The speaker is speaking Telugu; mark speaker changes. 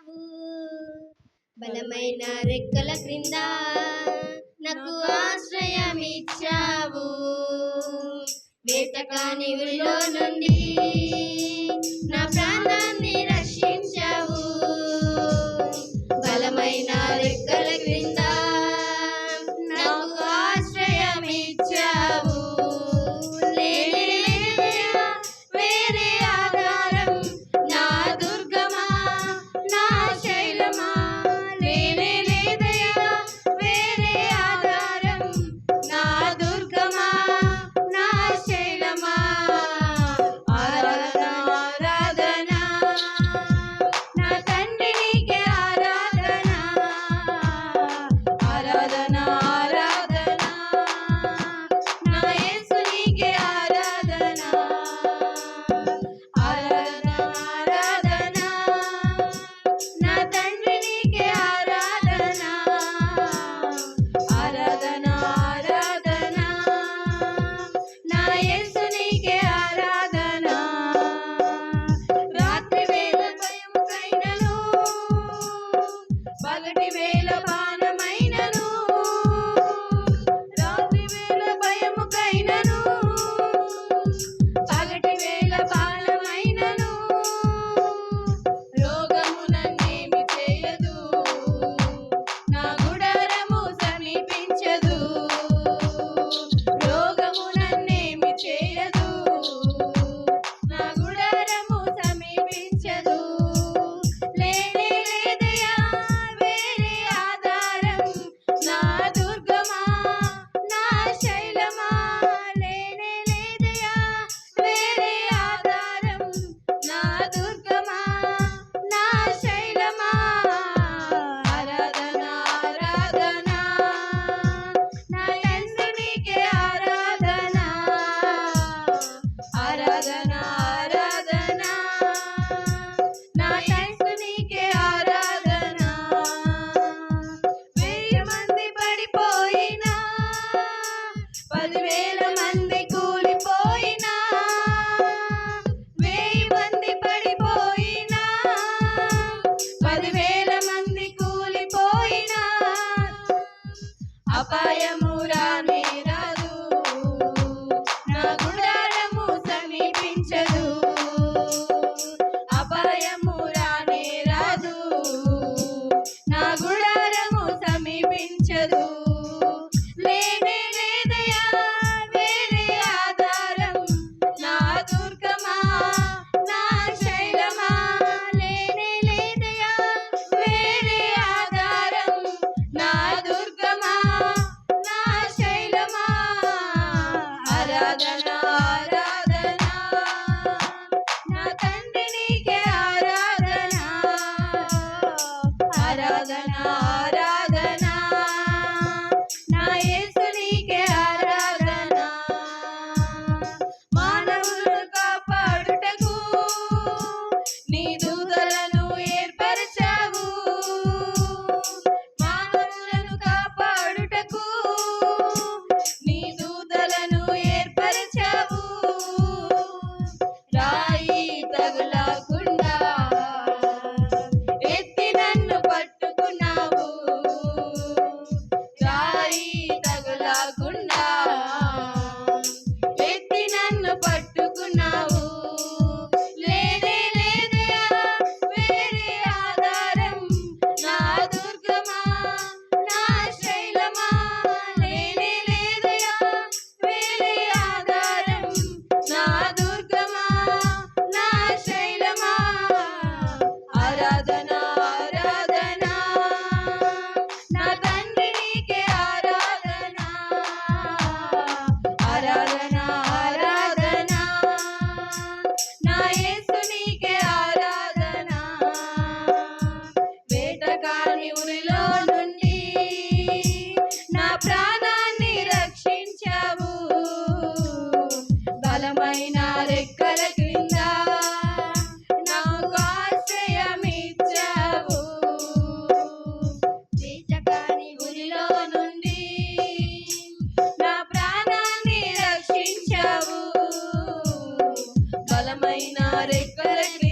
Speaker 1: చేశావు బలమైన రెక్కల క్రింద నాకు ఆశ్రయం ఇచ్చావు వేటకాని ఊరిలో నుండి నా ప్రాణాన్ని Bye. करे कर के